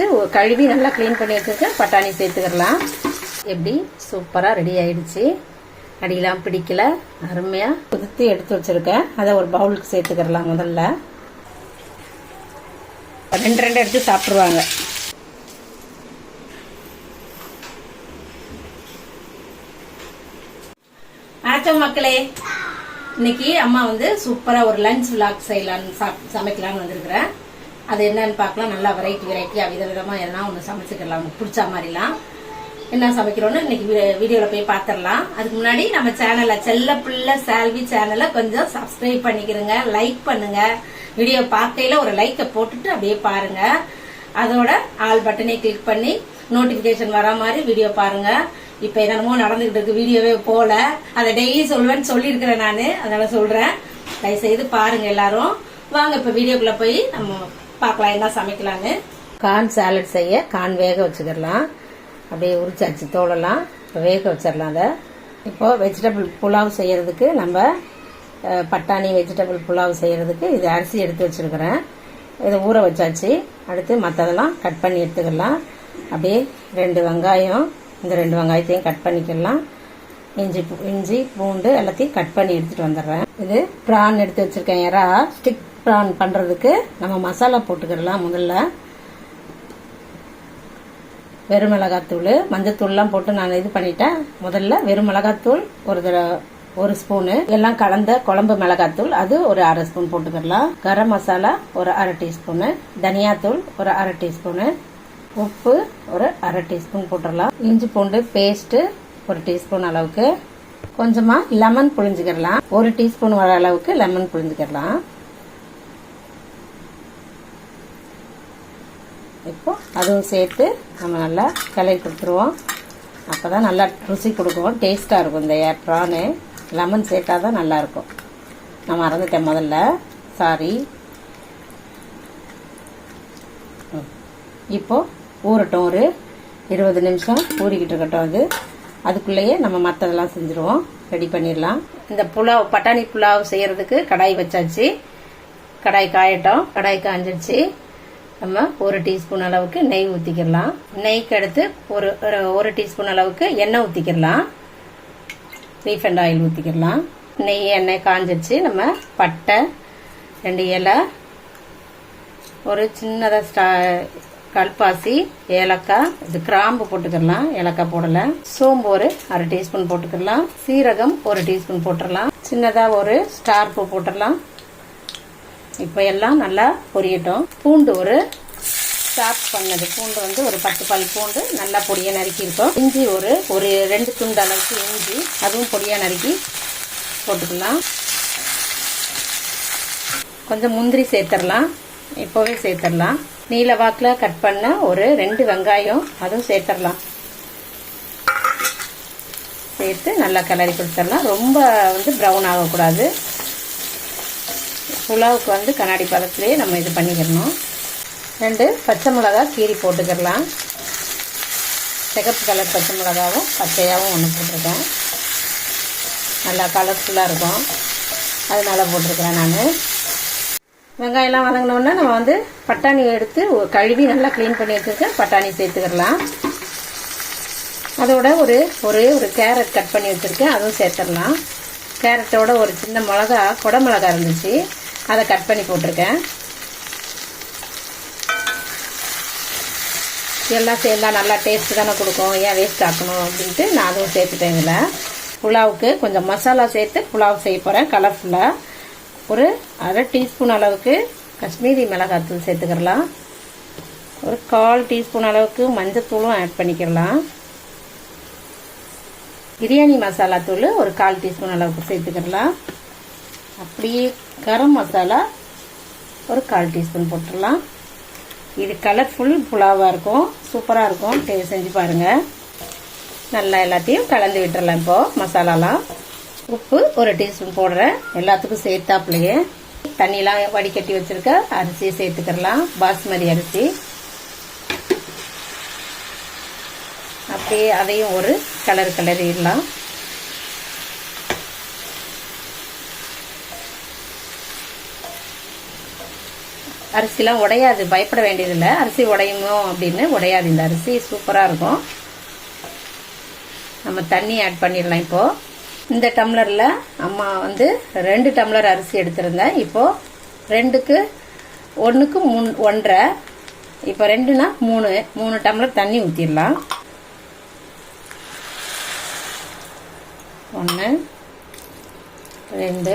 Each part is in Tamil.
எடுத்து கழுவி நல்லா க்ளீன் பண்ணி வச்சிருக்கேன் பட்டாணி சேர்த்துக்கிடலாம் எப்படி? சூப்பராக ரெடி ஆயிடுச்சு. அடியெல்லாம் பிடிக்கல. அருமையாக குதித்து எடுத்து வச்சிருக்கேன். அதை ஒரு பவுலுக்கு சேர்த்துக்கிடலாம் முதல்ல. ரெண்டு ரெண்டு எடுத்து சாப்பிட்ருவாங்க வணக்கம் மக்களே. இன்னைக்கு அம்மா வந்து சூப்பரா ஒரு லஞ்ச் விளாக் செய்யலாம்னு சாப்- சமைக்கலாம்னு வந்திருக்கிறேன். அது என்னன்னு பார்க்கலாம். நல்லா வெரைட்டி வெரைட்டியாக விதவிதமாக எதனா ஒன்று சமைச்சுக்கலாம். பிடிச்ச மாதிரிலாம். என்ன சமைக்கிறோன்னு இன்னைக்கு வீ- போய் பார்த்துடலாம் அதுக்கு முன்னாடி நம்ம சேனலை செல்ல பிள்ளை சால்வி சேனலை கொஞ்சம் சப்ஸ்கிரைப் பண்ணிக்கிறங்க லைக் பண்ணுங்க. வீடியோ பார்க்கையில் ஒரு லைக்கை போட்டுட்டு அப்படியே பாருங்க. அதோட ஆல் பட்டனை கிளிக் பண்ணி நோட்டிபிகேஷன் வர மாதிரி வீடியோ பாருங்க. இப்போ என்னமோ நடந்துகிட்டு இருக்கு வீடியோவே போல. அதை டெய்லி சொல்வேன்னு சொல்லியிருக்கிறேன் நான். அதனால சொல்றேன். தயவுசெய்து பாருங்கள் பாருங்க எல்லாரும். வாங்க இப்போ வீடியோக்குள்ள போய் நம்ம பார்க்கலாம் என்ன சமைக்கலான்னு கார்ன் சாலட் செய்ய கார்ன் வேக வச்சுக்கிடலாம். அப்படியே உரிச்சாச்சு தோலெல்லாம் இப்போ வேக வச்சிடலாம் அதை. இப்போது வெஜிடபிள் புலாவ் செய்கிறதுக்கு நம்ம பட்டாணி வெஜிடபிள் புலாவ் செய்கிறதுக்கு இது அரிசி எடுத்து வச்சிருக்கிறேன். இதை ஊற வச்சாச்சு. அடுத்து மற்றதெல்லாம் கட் பண்ணி எடுத்துக்கலாம் அப்படியே ரெண்டு வெங்காயம் இந்த ரெண்டு வெங்காயத்தையும் கட் பண்ணிக்கலாம் இஞ்சி பூ- இஞ்சி பூண்டு எல்லாத்தையும் கட் பண்ணி எடுத்துகிட்டு வந்துடுறேன். இது ப்ரான் எடுத்து வச்சிருக்கேன். எறா ஸ்டிக் ப்ரான் பண்ணுறதுக்கு நம்ம மசாலா போட்டுக்கிடலாம் முதல்ல. வெறும் மிளகாத்தூள் மஞ்சத்தூள்லாம் போட்டு நான் இது பண்ணிட்டேன். முதல்ல வெறும் மிளகாத்தூள் ஒரு தடவை ஒரு ஸ்பூனு. எல்லாம் கலந்த குழம்பு மிளகாத்தூள். அது ஒரு அரை ஸ்பூன் போட்டுக்கிடலாம் கரம் மசாலா ஒரு அரை டீஸ்பூனு. தனியாத்தூள் ஒரு அரை டீஸ்பூனு. உப்பு ஒரு அரை டீஸ்பூன் போட்டுடலாம் இஞ்சி பூண்டு பேஸ்ட்டு ஒரு டீஸ்பூன் அளவுக்கு. கொஞ்சமாக லெமன் புழிஞ்சுக்கிடலாம் ஒரு டீஸ்பூன் வர அளவுக்கு லெமன் புழிஞ்சுக்கிடலாம் இப்போ அதுவும் சேர்த்து நம்ம நல்லா கிளறி கொடுத்துருவோம். அப்போ தான் நல்லா ருசி கொடுக்கும் டேஸ்ட்டாக இருக்கும் இந்த ப்ரானு லெமன் சேர்த்தா தான் நல்லாயிருக்கும். நான் மறந்துட்டேன் முதல்ல. சாரி இப்போது ஊறட்டும். ஒரு இருபது நிமிஷம் ஊறிக்கிட்டு இருக்கட்டும் அது. அதுக்குள்ளேயே நம்ம மற்றதெல்லாம் செஞ்சுருவோம். ரெடி பண்ணிடலாம். இந்த புலாவ் பட்டாணி புலாவ் செய்கிறதுக்கு கடாய் வச்சாச்சு. கடாய் காயட்டும். கடாய் காஞ்சிடுச்சு நம்ம ஒரு டீஸ்பூன் அளவுக்கு நெய் ஊற்றிக்கிடலாம் நெய்க்கு அடுத்து ஒரு ஒரு- ஒரு டீஸ்பூன் அளவுக்கு எண்ணெய் ஊற்றிக்கிடலாம் ரீஃபண்ட் ஆயில் ஊற்றிக்கிடலாம் நெய் எண்ணெய் காஞ்சிடுச்சு நம்ம பட்டை ரெண்டு இலை ஒரு சின்னதாக ஸ்டா கல்பாசி ஏலக்காய் இது கிராம்பு போட்டுக்கிடலாம் ஏலக்காய் போடலை. சோம்பு ஒரு அரை டீஸ்பூன் போட்டுக்கிடலாம் சீரகம் ஒரு டீஸ்பூன் போட்டுடலாம் சின்னதாக ஒரு ஸ்டார் பூ போட்டுடலாம் இப்போ எல்லாம் நல்லா பொரியட்டும். பூண்டு ஒரு சாப் பண்ணது. பூண்டு வந்து ஒரு பத்து பல் பூண்டு நல்லா பொடியாக நறுக்கியிருக்கோம். இஞ்சி ஒரு ஒரு ரெண்டு துண்டு அளவுக்கு இஞ்சி அதுவும் பொடியாக நறுக்கி போட்டுக்கலாம். கொஞ்சம் முந்திரி சேர்த்துடலாம் இப்போவே சேர்த்துடலாம் நீல வாக்கில் கட் பண்ண ஒரு ரெண்டு வெங்காயம் அதுவும் சேர்த்துடலாம் சேர்த்து நல்லா கிளறி கொடுத்துடலாம் ரொம்ப வந்து ப்ரௌன் ஆகக்கூடாது. புலாவுக்கு வந்து கண்ணாடி பதத்துலேயே நம்ம இது பண்ணிக்கிறணும். ரெண்டு பச்சை மிளகா கீரி போட்டுக்கிடலாம் சிகப்பு கலர் பச்சை மிளகாவும் பச்சையாகவும் ஒன்று போட்டிருக்கேன். நல்லா கலர்ஃபுல்லாக இருக்கும். அதனால் போட்டிருக்கிறேன் நான். வெங்காயம்லாம் வதங்கினோன்னா நம்ம வந்து பட்டாணி எடுத்து ஒரு கழுவி நல்லா க்ளீன் பண்ணி வச்சுருக்கேன். பட்டாணி சேர்த்துக்கிடலாம் அதோட ஒரு ஒரே ஒரு கேரட் கட் பண்ணி வச்சுருக்கேன். அதுவும் சேர்த்துடலாம். கேரட்டோட ஒரு சின்ன மிளகா குடமிளகா இருந்துச்சு. அதை கட் பண்ணி போட்டிருக்கேன். எல்லாம் சேர்ந்தா நல்லா டேஸ்ட்டு தானே கொடுக்கும். ஏன் வேஸ்ட் ஆக்கணும் அப்படின்ட்டு நான் அதுவும் சேர்த்துட்டேன் இதில். புலாவுக்கு கொஞ்சம் மசாலா சேர்த்து புலாவ் செய்ய போகிறேன் கலர்ஃபுல்லாக ஒரு அரை டீஸ்பூன் அளவுக்கு காஷ்மீரி மிளகாத்தூள் சேர்த்துக்கிறலாம். ஒரு கால் டீஸ்பூன் அளவுக்கு மஞ்சத்தூளும் ஆட் பண்ணிக்கிடலாம் பிரியாணி மசாலா தூள் ஒரு கால் டீஸ்பூன் அளவுக்கு சேர்த்துக்கிறலாம். அப்படியே கரம் மசாலா ஒரு கால் டீஸ்பூன் போட்டுடலாம். இது கலர்ஃபுல் புலாவாக இருக்கும். சூப்பராக இருக்கும். டேஸ்ட் செஞ்சு பாருங்கள் நல்லா எல்லாத்தையும் கலந்து விட்டுறலாம் இப்போது மசாலாலாம். உப்பு ஒரு டீஸ்பூன் போடுறேன். எல்லாத்துக்கும் சேர்த்தாப்புலையே. தண்ணிலாம் வடிகட்டி வச்சுருக்க அரிசியை சேர்த்துக்கிறலாம் பாஸ்மதி அரிசி. அப்படியே அதையும் ஒரு கலர் கலரிடலாம் அரிசிலாம் உடையாது பயப்பட வேண்டியதில்லை. அரிசி உடையுமோ அப்படின்னு உடையாது. இந்த அரிசி சூப்பராக இருக்கும். நம்ம தண்ணி ஆட் பண்ணிடலாம் இப்போது இந்த டம்ளரில் அம்மா வந்து ரெண்டு டம்ளர் அரிசி எடுத்திருந்தேன். இப்போது ரெண்டுக்கு ஒன்றுக்கு மூணு ஒன்றரை. இப்போ ரெண்டுனா மூணு மூணு டம்ளர் தண்ணி ஊற்றிடலாம் ஒன்று ரெண்டு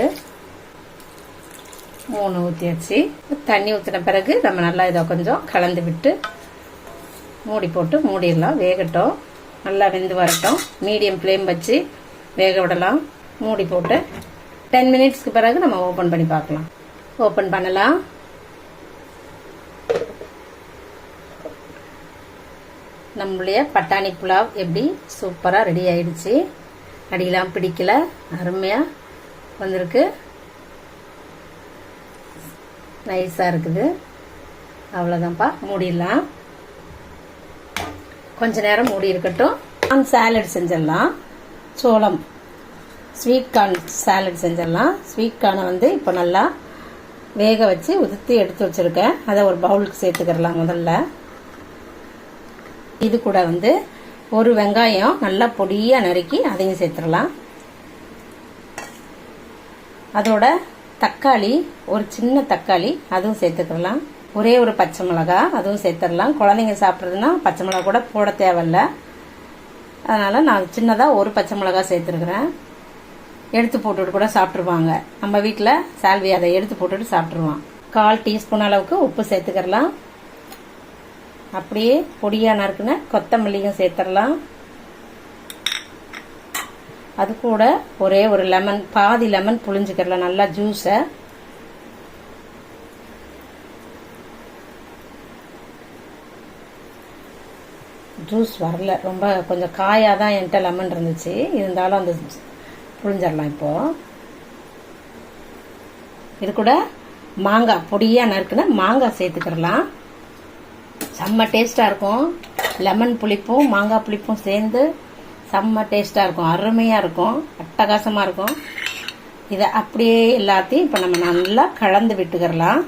மூணு ஊற்றியாச்சு தண்ணி ஊற்றின பிறகு நம்ம நல்லா இதை கொஞ்சம் கலந்து விட்டு மூடி போட்டு மூடிடலாம். வேகட்டும். நல்லா வெந்து வரட்டும். மீடியம் ஃப்ளேம் வச்சு வேக விடலாம். மூடி போட்டு டென் மினிட்ஸ்க்கு பிறகு நம்ம ஓப்பன் பண்ணி பார்க்கலாம். ஓப்பன் பண்ணலாம். நம்மளுடைய பட்டாணி புலாவ் எப்படி? சூப்பராக ரெடி ஆயிடுச்சு. அடியெல்லாம் பிடிக்கல. அருமையாக வந்திருக்கு. நைஸாக இருக்குது. அவ்வளோதான்ப்பா மூடிடலாம். கொஞ்ச நேரம் மூடி இருக்கட்டும். கார்ன் சாலட் செஞ்சிடலாம். சோளம். ஸ்வீட் கார்ன் சாலட் செஞ்சிடலாம். ஸ்வீட் கார்னை வந்து இப்போ நல்லா வேக வச்சு உதுத்து எடுத்து வச்சுருக்கேன். அதை ஒரு பவுலுக்கு சேர்த்துக்கிடலாம் முதல்ல. இது கூட வந்து ஒரு வெங்காயம் நல்லா பொடியாக நறுக்கி அதையும் சேர்த்துடலாம். அதோட தக்காளி ஒரு சின்ன தக்காளி அதுவும் சேர்த்துக்கலாம். ஒரே ஒரு பச்சை மிளகா அதுவும் சேர்த்துடலாம். குழந்தைங்க சாப்பிட்றதுன்னா பச்சை மிளகா கூட போட தேவையில்ல. அதனால் நான் சின்னதாக ஒரு பச்சை மிளகா சேர்த்துருக்குறேன். எடுத்து போட்டுட்டு கூட சாப்பிட்ருவாங்க நம்ம வீட்டில் சால்வி அதை எடுத்து போட்டுட்டு சாப்பிட்ருவான் கால் டீஸ்பூன் அளவுக்கு உப்பு சேர்த்துக்கிறலாம். அப்படியே பொடியாக நறுக்குன கொத்தமல்லியும் சேர்த்துடலாம். அது கூட ஒரே ஒரு லெமன் பாதி லெமன் புளிஞ்சுக்கிறல நல்லா ஜூஸை ஜூஸ் வரல. ரொம்ப கொஞ்சம் காயாக தான் என்கிட்ட லெமன் இருந்துச்சு. இருந்தாலும் அந்த புளிஞ்சிடலாம் இப்போ. இது கூட மாங்காய் பொடியாக நறுக்குன மாங்காய் சேர்த்துக்கிறலாம். செம்ம டேஸ்ட்டாக இருக்கும். லெமன் புளிப்பும் மாங்காய் புளிப்பும் சேர்ந்து செம்ம டேஸ்ட்டாக இருக்கும் அருமையாக இருக்கும் அட்டகாசமாக இருக்கும். இதை அப்படியே எல்லாத்தையும் இப்போ நம்ம நல்லா கலந்து விட்டுக்கிறலாம்.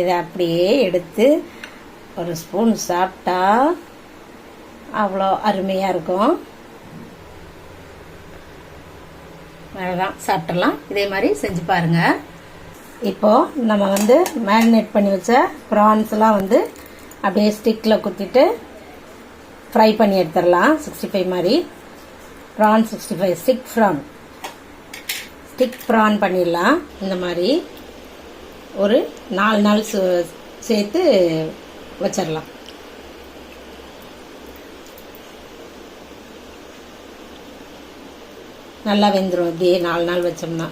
இதை அப்படியே எடுத்து ஒரு ஸ்பூன் சாப்பிட்டா அவ்வளோ அருமையாக இருக்கும். அவ்வளோதான் சாப்பிட்றலாம் இதே மாதிரி செஞ்சு பாருங்கள் இப்போது நம்ம வந்து மேரினேட் பண்ணி வச்ச ப்ரான்ஸ்லாம் வந்து அப்படியே ஸ்டிக்கில் குத்திட்டு ஃப்ரை பண்ணி எடுத்துடலாம் சிக்ஸ்டி ஃபைவ் மாதிரி. Prawn sixty five stick prawn. Stick prawn பண்ணிடலாம். இந்த மாதிரி ஒரு நாலு நாள் சேர்த்து வச்சிடலாம். நல்லா வெந்துடும் இப்படியே நாலு நாள் வச்சோம்னா.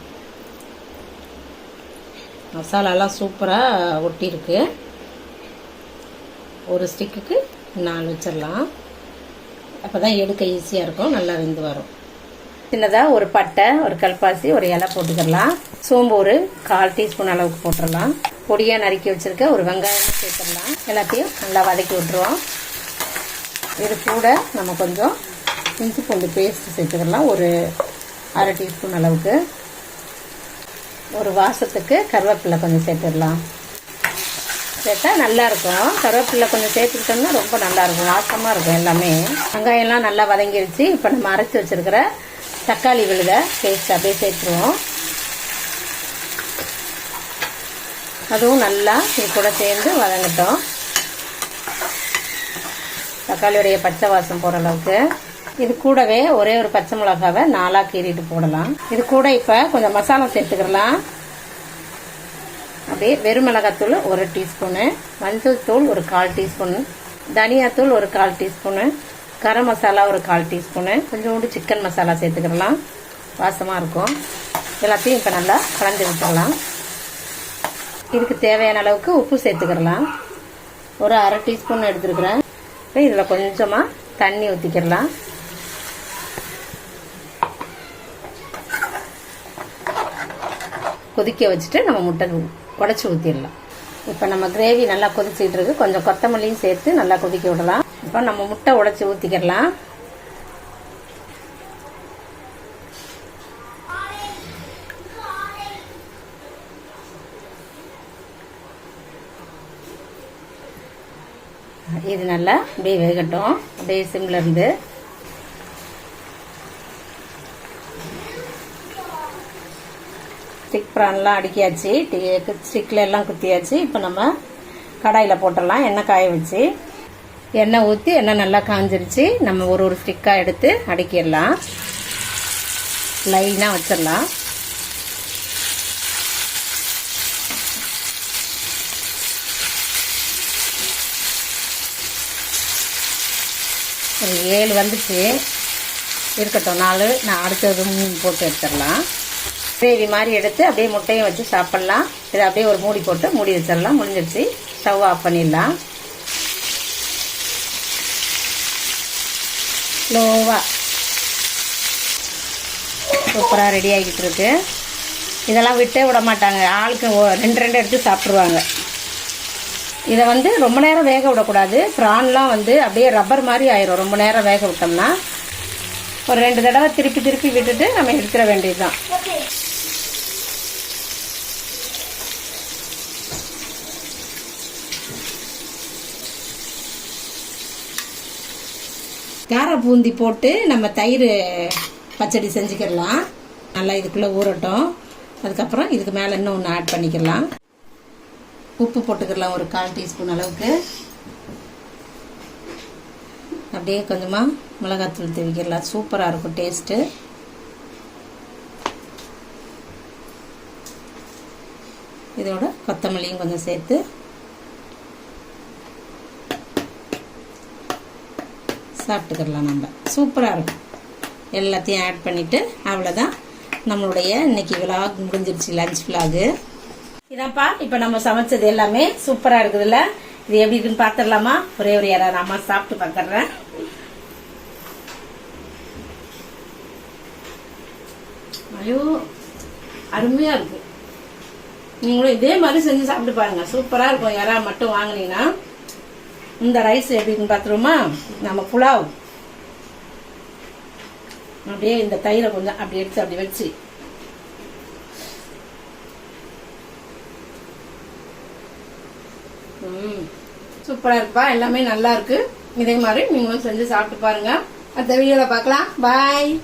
மசாலாலாம் சூப்பராக ஒட்டியிருக்கு. ஒரு ஸ்டிக்குக்கு நாலு வச்சிடலாம். அப்போ தான் எடுக்க ஈஸியாக இருக்கும் நல்லா வெந்து வரும். சின்னதாக ஒரு பட்டை ஒரு கல்பாசி ஒரு இலை போட்டுக்கலாம். சோம்பு ஒரு கால் டீஸ்பூன் அளவுக்கு போட்டுடலாம். பொடியாக நறுக்கி வச்சுருக்க ஒரு வெங்காயம் சேர்த்துடலாம். எல்லாத்தையும் நல்லா வதக்கி விட்டுருவோம். இது கூட நம்ம கொஞ்சம் இஞ்சி பூண்டு பேஸ்ட் சேர்த்துக்கலாம். ஒரு அரை டீஸ்பூன் அளவுக்கு. ஒரு வாசத்துக்கு கருவேப்பிலை கொஞ்சம் சேர்த்துடலாம். சேர்த்தா நல்லாயிருக்கும். கருவேப்பிலை கொஞ்சம் சேர்த்துக்கிட்டோம்னா ரொம்ப நல்லாயிருக்கும். வாசமாக இருக்கும் எல்லாமே. வெங்காயம்லாம் நல்லா வதங்கிடுச்சு இப்போ நம்ம அரைச்சி வச்சுருக்கிற தக்காளி விழுத பேஸ்ட் அப்படியே சேர்த்துருவோம். அதுவும் நல்லா இது கூட சேர்ந்து வதங்கட்டும். தக்காளியுடைய பச்சை வாசம் போகிற அளவுக்கு. இது கூடவே ஒரே ஒரு பச்சை மிளகாவை நாலாக கீறிட்டு போடலாம். இது கூட இப்போ கொஞ்சம் மசாலா சேர்த்துக்கலாம் அப்படியே வெறும் மிளகாத்தூள் ஒரு டீஸ்பூனு மஞ்சள் தூள் ஒரு கால் டீஸ்பூனு தனியாத்தூள் ஒரு கால் டீஸ்பூனு கரம் மசாலா ஒரு கால் டீஸ்பூனு கொஞ்சோண்டு சிக்கன் மசாலா சேர்த்துக்கிடலாம். வாசமாக இருக்கும். எல்லாத்தையும் இப்போ நல்லா கலந்து விட்டுக்கலாம் இதுக்கு தேவையான அளவுக்கு உப்பு சேர்த்துக்கிடலாம். ஒரு அரை டீஸ்பூன் எடுத்துருக்குறேன். இப்போ இதில் கொஞ்சமாக தண்ணி ஊற்றிக்கிடலாம் கொதிக்க வச்சுட்டு நம்ம முட்டை உடச்சி ஊற்றிடலாம் இப்போ நம்ம கிரேவி நல்லா கொதிச்சிட்டு இருக்கு. கொஞ்சம் கொத்தமல்லியும் சேர்த்து நல்லா கொதிக்க விடலாம். இப்போ நம்ம முட்டை உடச்சி ஊற்றிக்கிடலாம் இது நல்லா அப்படியே வேகட்டும். அப்படியே சிம்ல இருந்து ஸ்டிக் ப்ரான்லாம் அடுக்கியாச்சு. ஸ்டிக்கில் எல்லாம் குத்தியாச்சு. இப்போ நம்ம கடாயில் போட்டுடலாம். எண்ணெய் காய வச்சு. எண்ணெய் ஊற்றி எண்ணெய் நல்லா காஞ்சிருச்சு. நம்ம ஒரு ஒரு ஸ்டிக்காக எடுத்து அடுக்கிடலாம். லைனாக வச்சிடலாம். ஒரு ஏழு வந்துச்சு. இருக்கட்டும் நாலு. நான் அடுத்தது மூணு போட்டு எடுத்துடலாம். கிரேவி மாதிரி எடுத்து அப்படியே முட்டையும் வச்சு சாப்பிட்லாம். இதை அப்படியே ஒரு மூடி போட்டு மூடி வச்சிடலாம். முடிஞ்சிருச்சு ஸ்டவ் ஆஃப் பண்ணிடலாம். ஸ்லோவாக சூப்பராக ரெடி ஆகிட்டு இருக்கு. இதெல்லாம் விட்டே விட மாட்டாங்க. ஆளுக்கு ரெண்டு ரெண்டு எடுத்து சாப்பிட்ருவாங்க இதை வந்து ரொம்ப நேரம் வேக விடக்கூடாது. ப்ரான்லாம் வந்து அப்படியே ரப்பர் மாதிரி ஆயிரும். ரொம்ப நேரம் வேக விட்டோம்னா. ஒரு ரெண்டு தடவை திருப்பி திருப்பி விட்டுட்டு நம்ம எடுத்துட வேண்டியதுதான். கார பூந்தி போட்டு நம்ம தயிர் பச்சடி செஞ்சுக்கிடலாம். நல்லா இதுக்குள்ளே ஊறட்டும். அதுக்கப்புறம் இதுக்கு மேலே இன்னும் ஒன்று ஆட் பண்ணிக்கலாம். உப்பு போட்டுக்கலாம் ஒரு கால் டீஸ்பூன் அளவுக்கு. அப்படியே கொஞ்சமாக மிளகாத்தூள் தூவிக்கிடலாம். சூப்பராக இருக்கும் டேஸ்ட்டு இதோட கொத்தமல்லியும் கொஞ்சம் சேர்த்து சாப்பிட்டுக்கிடலாம் நம்ம. சூப்பராக இருக்கும். எல்லாத்தையும் ஆட் பண்ணிவிட்டு அவ்வளோதான் நம்மளுடைய இன்னைக்கு விலாக் முடிஞ்சிருச்சு லஞ்ச் விலாகு இதான்ப்பா இப்போ நம்ம சமைச்சது எல்லாமே சூப்பராக இருக்குதுல்ல? இது எப்படி இருக்குன்னு பார்த்துடலாமா ஒரே ஒரு யாராவது அம்மா சாப்பிட்டு பார்த்துட்றேன் ஐயோ அருமையா இருக்கு. நீங்களும் இதே மாதிரி செஞ்சு சாப்பிட்டு பாருங்க. சூப்பரா இருக்கும். யாராவது மட்டும் வாங்குனீங்கன்னா இந்த ரைஸ் எப்படின்னு பார்த்துருமா நம்ம புலாவ். அப்படியே இந்த தயிரை கொஞ்சம் அப்படி எடுத்து அப்படி வச்சு. சூப்பராக சூப்பரா எல்லாமே நல்லா இருக்கு. இதே மாதிரி நீங்களும் செஞ்சு சாப்பிட்டு பாருங்க. அடுத்த வீடியோவில் பார்க்கலாம். பாய்